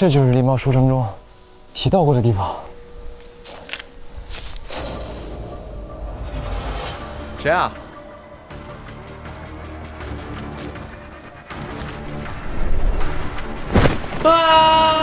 这就是狸猫书生中提到过的地方。谁啊？千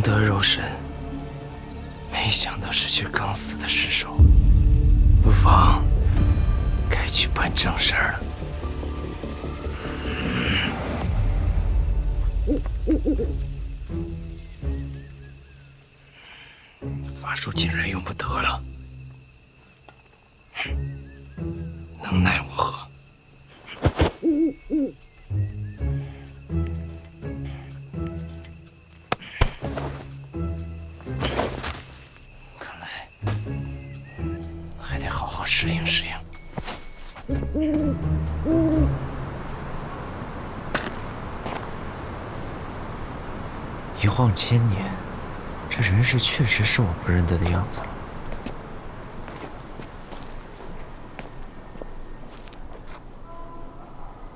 重得肉身，没想到是具刚死的尸首，不妨该去办正事儿了。法术竟然用不得了，能奈我何？一晃千年，这人世确实是我不认得的样子了。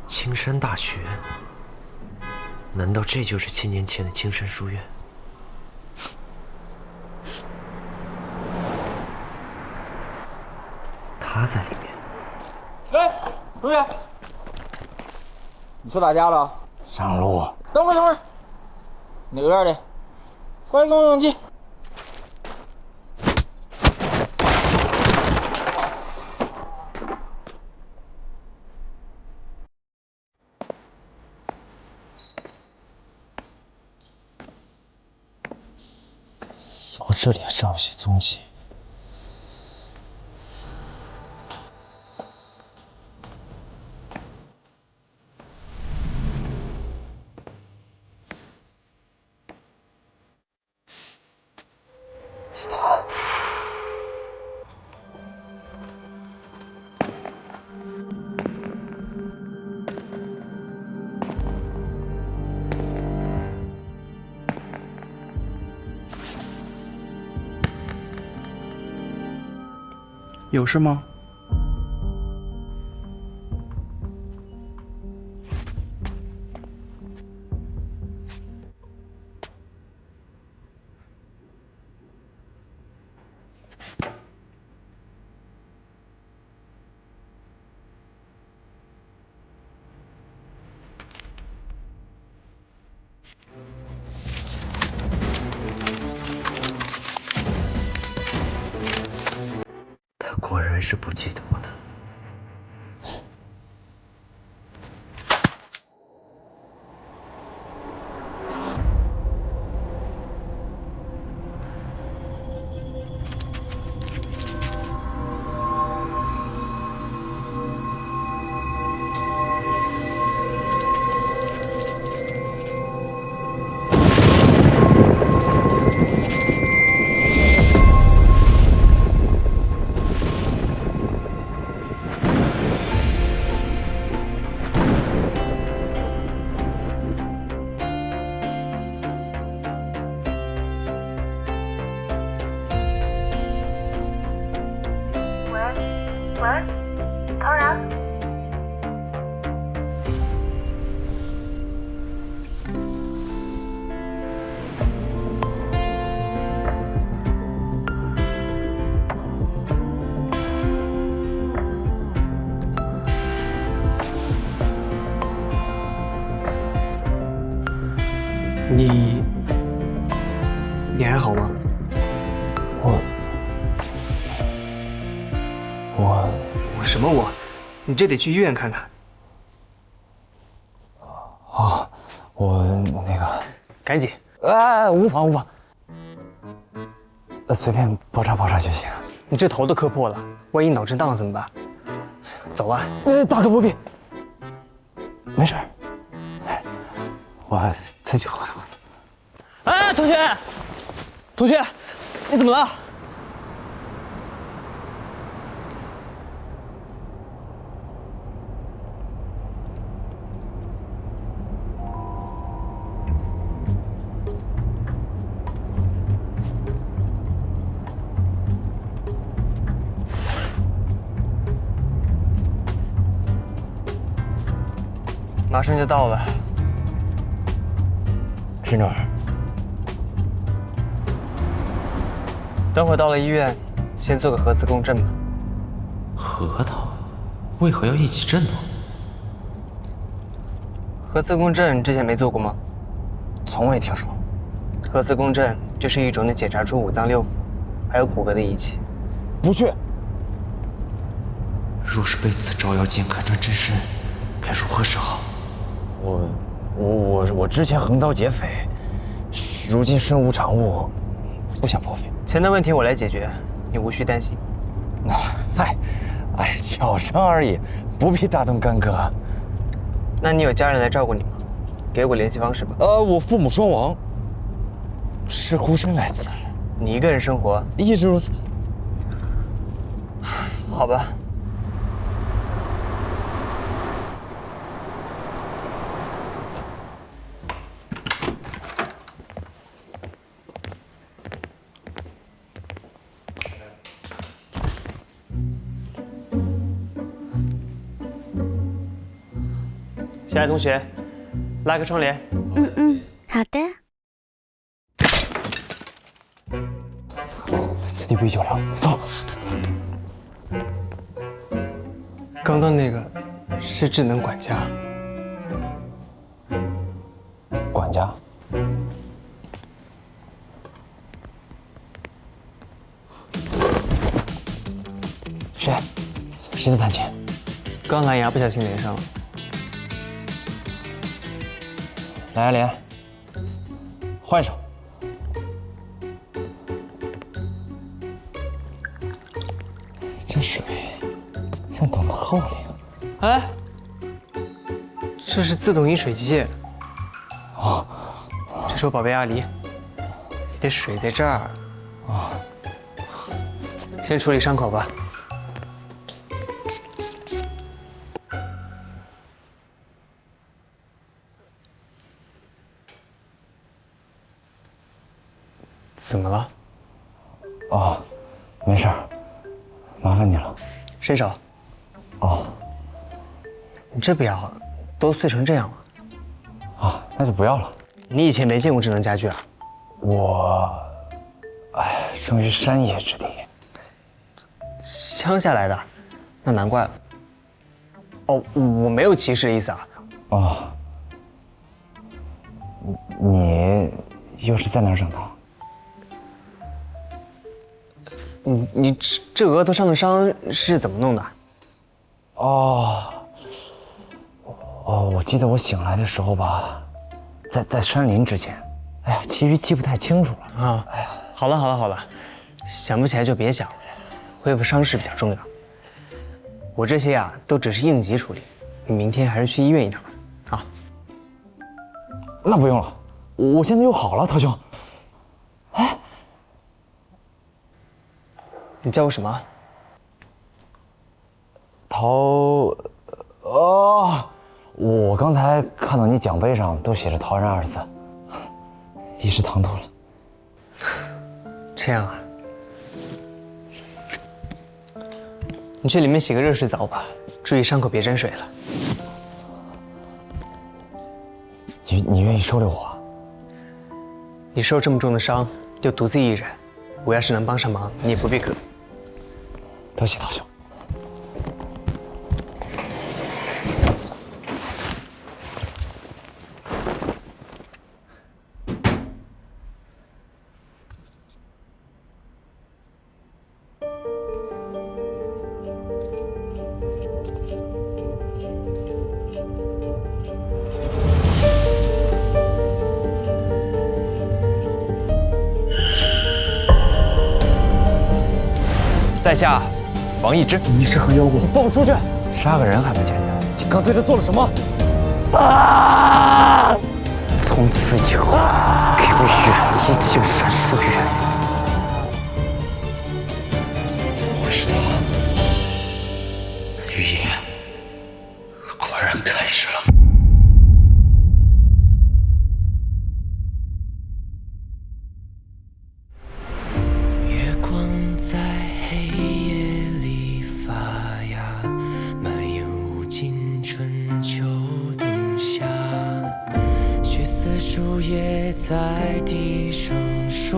青山大学，难道这就是千年前的青山书院？他在里面。同学，你去打架了？上路。等会儿，等会儿，哪个院的？快跟我勇气。似乎这里还找不些踪迹。有事吗？你是不记得我的。我我什么我？你这得去医院看看。我那个，赶紧。哎，无妨无妨，呃随便包扎包扎就行。你这头都磕破了，万一脑震荡了怎么办？走吧。呃，大可不必，没事儿，我自己好的。哎，同学，同学，你怎么了？马上就到了。去哪儿？等会儿到了医院，先做个核磁共振吧。核桃为何要一起震动？核磁共振之前没做过吗？从未听说。核磁共振就是一种能检查出五脏六腑还有骨骼的仪器。不去。若是被此招妖剑砍穿真身，该如何是好？我我我我之前横遭劫匪，如今身无长物，不想破费。钱的问题我来解决，你无需担心。那嗨，哎，小伤而已，不必大动干戈。那你有家人来照顾你吗？给我联系方式吧。呃，我父母双亡，是孤身来此，你一个人生活？一直如此。好吧。下来，同学，拉开窗帘。嗯嗯，好的。此地不宜久留，走。刚刚那个是智能管家，管家。谁？谁在弹琴？刚蓝牙不小心连上了。蓝牙连，换一首。这水像懂得厚脸。哎，这是自动饮水机。哦，这是我宝贝阿离，你的水在这儿。哦，先处理伤口吧。怎么了？哦，没事儿，麻烦你了。伸手。哦，你这表都碎成这样了。啊，那就不要了。你以前没见过智能家居啊？我，哎，生于山野之地，乡下来的，那难怪了。哦，我没有歧视的意思啊。哦，你又是在哪儿长大？你你这这额头上的伤是怎么弄的？哦，哦，我记得我醒来的时候吧，在在山林之间，哎呀，其余记不太清楚了。啊，哎呀，好了好了好了，想不起来就别想了，恢复伤势比较重要。我这些呀都只是应急处理，你明天还是去医院一趟吧。啊，那不用了，我现在又好了，陶兄。你叫我什么？陶，哦，我刚才看到你奖杯上都写着“陶然”二字，一时唐突了。这样啊，你去里面洗个热水澡吧，注意伤口别沾水了。你你愿意收留我？你受这么重的伤，又独自一人，我要是能帮上忙，你也不必客。多谢大兄在下。王一之。你是何妖怪？放我出去！杀个人还不简单？你刚对他做了什么？啊！从此以后，给我远离青山书院。怎么会是他？预言果然开始了。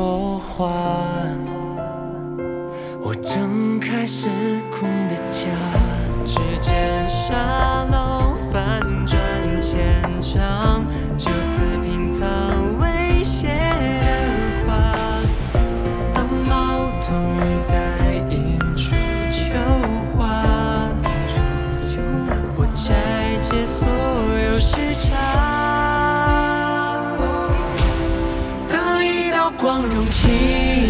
说话。我睁开时空的家，指尖沙漏翻转千丈，就此品藏危险的话。当矛盾在引出秋花，我拆解所有时差。情。